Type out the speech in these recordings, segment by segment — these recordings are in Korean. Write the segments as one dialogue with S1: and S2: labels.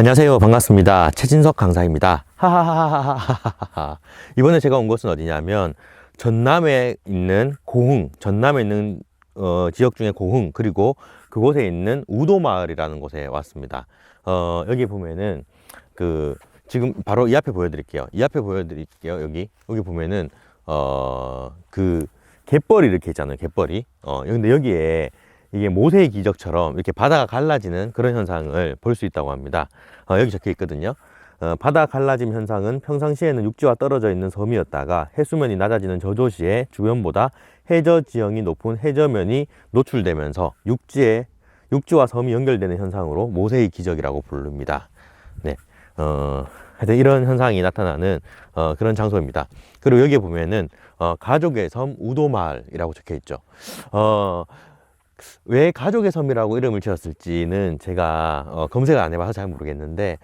S1: 안녕하세요. 반갑습니다. 최진석 강사입니다. 하하하하하하하. 이번에 제가 온 곳은 어디냐면 전남에 있는 고흥, 전남에 있는 어, 지역 중에 고흥 그리고 그곳에 있는 우도마을이라는 곳에 왔습니다. 어, 여기 보면은 그 지금 바로 이 앞에 보여드릴게요. 이 앞에 보여드릴게요. 여기 여기 보면은 어 그 갯벌이 이렇게 있잖아요. 갯벌이. 어 근데 여기에 이게 모세의 기적처럼 이렇게 바다가 갈라지는 그런 현상을 볼 수 있다고 합니다. 어, 여기 적혀 있거든요. 어, 바다 갈라짐 현상은 평상시에는 육지와 떨어져 있는 섬이었다가 해수면이 낮아지는 저조 시에 주변보다 해저 지형이 높은 해저면이 노출되면서 육지에 육지와 섬이 연결되는 현상으로 모세의 기적이라고 부릅니다. 네. 어, 하여튼 이런 현상이 나타나는 어, 그런 장소입니다. 그리고 여기에 보면은 어, 가족의 섬 우도마을이라고 적혀 있죠. 어, 왜 가족의 섬이라고 이름을 지었을지는 제가 어, 검색을 안 해봐서 잘 모르겠는데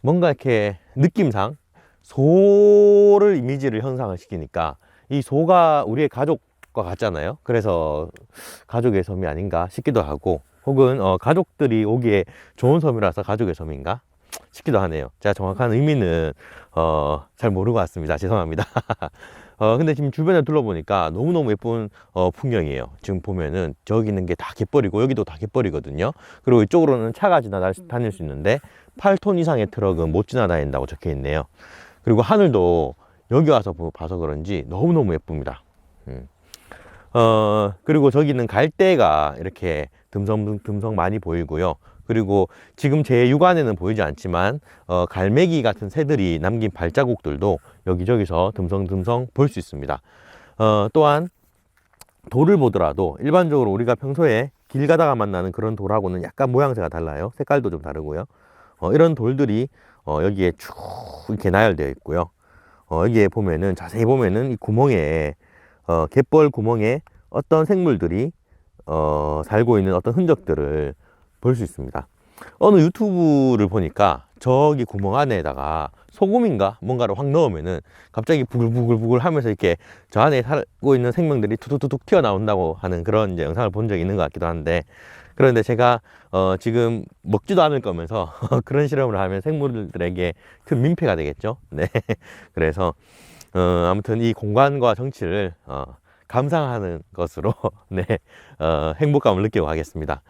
S1: 뭔가 이렇게 느낌상 소를 이미지를 형상을 시키니까 이 소가 우리의 가족과 같잖아요. 그래서 가족의 섬이 아닌가 싶기도 하고 혹은 어, 가족들이 오기에 좋은 섬이라서 가족의 섬인가 싶기도 하네요. 제가 정확한 의미는 어, 잘 모르고 왔습니다. 죄송합니다. 어, 근데 지금 주변을 둘러보니까 너무너무 예쁜 어, 풍경이에요. 지금 보면은 저기 있는 게 다 갯벌이고 여기도 다 갯벌이거든요. 그리고 이쪽으로는 차가 지나다닐 수 있는데 8톤 이상의 트럭은 못 지나다닌다고 적혀 있네요. 그리고 하늘도 여기 와서 보- 봐서 그런지 너무너무 예쁩니다. 음. 어, 그리고 저기는 갈대가 이렇게 듬성, 듬성 많이 보이고요. 그리고 지금 제 육안에는 보이지 않지만, 어, 갈매기 같은 새들이 남긴 발자국들도 여기저기서 듬성듬성 볼 수 있습니다. 어, 또한 돌을 보더라도 일반적으로 우리가 평소에 길 가다가 만나는 그런 돌하고는 약간 모양새가 달라요. 색깔도 좀 다르고요. 어, 이런 돌들이 어, 여기에 쭉 이렇게 나열되어 있고요. 어, 여기에 보면은 자세히 보면은 이 구멍에 어, 갯벌 구멍에 어떤 생물들이 어, 살고 있는 어떤 흔적들을 볼 수 있습니다. 어느 유튜브를 보니까 저기 구멍 안에다가 소금인가 뭔가를 확 넣으면은 갑자기 부글부글부글 하면서 이렇게 저 안에 살고 있는 생명들이 툭툭툭 튀어나온다고 하는 그런 이제 영상을 본 적이 있는 것 같기도 한데 그런데 제가 어 지금 먹지도 않을 거면서 그런 실험을 하면 생물들에게 큰 민폐가 되겠죠. 네. 그래서 어 아무튼 이 공간과 정치를 어 감상하는 것으로 네. 어 행복감을 느끼고 가겠습니다.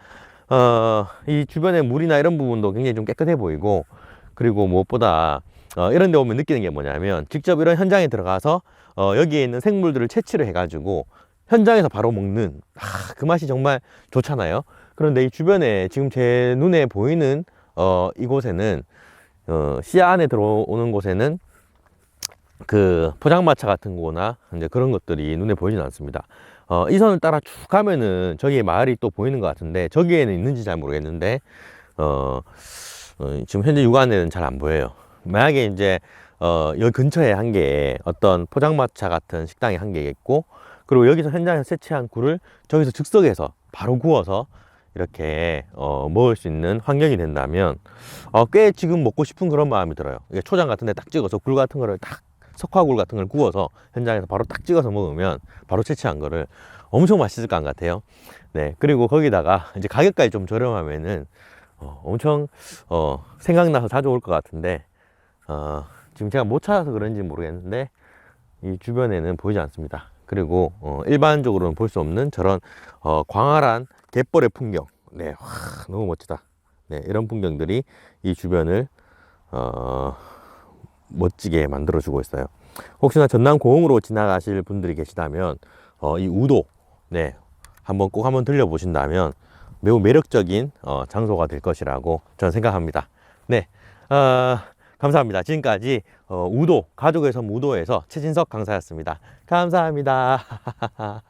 S1: 어, 이 주변에 물이나 이런 부분도 굉장히 좀 깨끗해 보이고, 그리고 무엇보다, 어, 이런 데 오면 느끼는 게 뭐냐면, 직접 이런 현장에 들어가서, 어, 여기에 있는 생물들을 채취를 해가지고, 현장에서 바로 먹는, 아, 그 맛이 정말 좋잖아요. 그런데 이 주변에 지금 제 눈에 보이는, 어, 이곳에는, 어, 시야 안에 들어오는 곳에는, 그 포장마차 같은 거나 이제 그런 것들이 눈에 보이지는 않습니다. 어, 이 선을 따라 쭉 가면은 저기에 마을이 또 보이는 것 같은데 저기에는 있는지 잘 모르겠는데 어, 어, 지금 현재 육안에는 잘 안 보여요. 만약에 이제 어, 여기 근처에 한 개 어떤 포장마차 같은 식당이 한 개 있고 그리고 여기서 현장에서 채취한 굴을 저기서 즉석에서 바로 구워서 이렇게 어, 먹을 수 있는 환경이 된다면 어, 꽤 지금 먹고 싶은 그런 마음이 들어요. 초장 같은 데 딱 찍어서 굴 같은 거를 딱 석화굴 같은 걸 구워서 현장에서 바로 딱 찍어서 먹으면 바로 채취한 거를 엄청 맛있을 것 같아요. 네. 그리고 거기다가 이제 가격까지 좀 저렴하면은 어, 엄청 어, 생각나서 자주 올것 같은데 어, 지금 제가 못 찾아서 그런지 모르겠는데 이 주변에는 보이지 않습니다. 그리고 어, 일반적으로는 볼 수 없는 저런 어, 광활한 갯벌의 풍경. 네, 와, 너무 멋지다. 네, 이런 풍경들이 이 주변을 어, 멋지게 만들어주고 있어요. 혹시나 전남 고흥으로 지나가실 분들이 계시다면 어, 이 우도 네 한번 꼭 한번 들려보신다면 매우 매력적인 어, 장소가 될 것이라고 저는 생각합니다. 네, 어, 감사합니다. 지금까지 어, 우도 가족의 섬 우도에서 최진석 강사였습니다. 감사합니다.